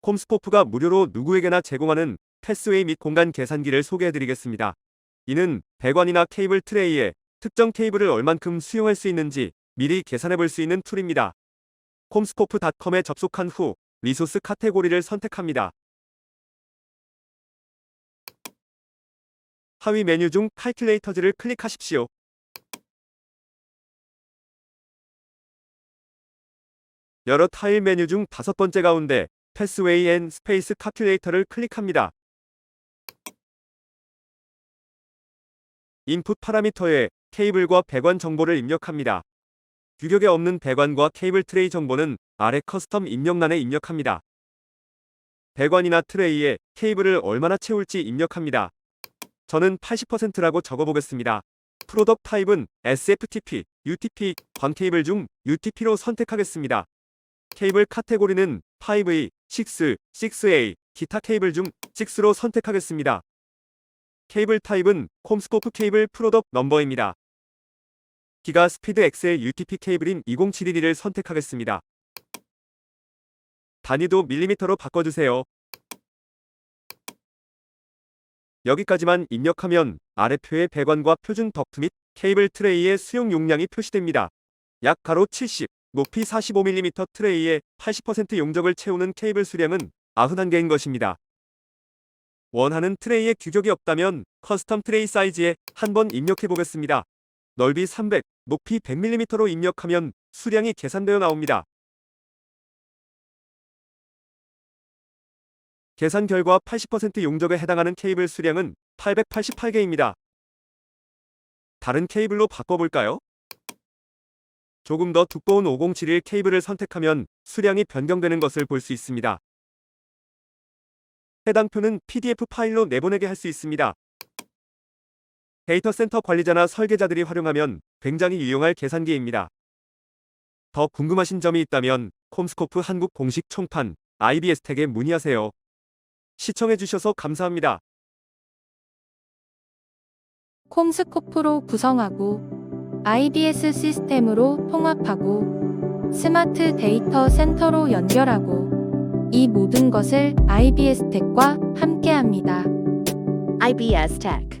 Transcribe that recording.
콤스코프가 무료로 누구에게나 제공하는 패스웨이 및 공간 계산기를 소개해드리겠습니다. 이는 배관이나 케이블 트레이에 특정 케이블을 얼만큼 수용할 수 있는지 미리 계산해 볼 수 있는 툴입니다. 콤스코프닷컴에 접속한 후 리소스 카테고리를 선택합니다. 하위 메뉴 중 칼큘레이터즈를 클릭하십시오. 여러 타일 메뉴 중 다섯 번째 가운데 패스웨이 앤 스페이스 칼큘레이터를 클릭합니다. 인풋 파라미터에 케이블과 배관 정보를 입력합니다. 규격에 없는 배관과 케이블 트레이 정보는 아래 커스텀 입력란에 입력합니다. 배관이나 트레이에 케이블을 얼마나 채울지 입력합니다. 저는 80%라고 적어보겠습니다. 프로덕 타입은 SFTP, UTP, 광 케이블 중 UTP로 선택하겠습니다. 케이블 카테고리는 5E, 6, 6A, 기타 케이블 중 6로 선택하겠습니다. 케이블 타입은 콤스코프 케이블 프로덕 넘버입니다. 기가 스피드 엑셀 UTP 케이블인 2071을 선택하겠습니다. 단위도 밀리미터로 바꿔주세요. 여기까지만 입력하면 아래표의 배관과 표준 덕트 및 케이블 트레이의 수용 용량이 표시됩니다. 약 가로 70, 높이 45mm 트레이의 80% 용적을 채우는 케이블 수량은 91개인 것입니다. 원하는 트레이에 규격이 없다면 커스텀 트레이 사이즈에 한번 입력해 보겠습니다. 넓이 300, 높이 100mm로 입력하면 수량이 계산되어 나옵니다. 계산 결과 80% 용적에 해당하는 케이블 수량은 888개입니다. 다른 케이블로 바꿔볼까요? 조금 더 두꺼운 5071 케이블을 선택하면 수량이 변경되는 것을 볼 수 있습니다. 해당 표는 PDF 파일로 내보내게 할 수 있습니다. 데이터 센터 관리자나 설계자들이 활용하면 굉장히 유용할 계산기입니다. 더 궁금하신 점이 있다면 콤스코프 한국 공식 총판 IBS 텍에 문의하세요. 시청해주셔서 감사합니다. 콤스코프로 구성하고 IBS 시스템으로 통합하고 스마트 데이터 센터로 연결하고 이 모든 것을 IBS 텍과 함께합니다. IBS Tech.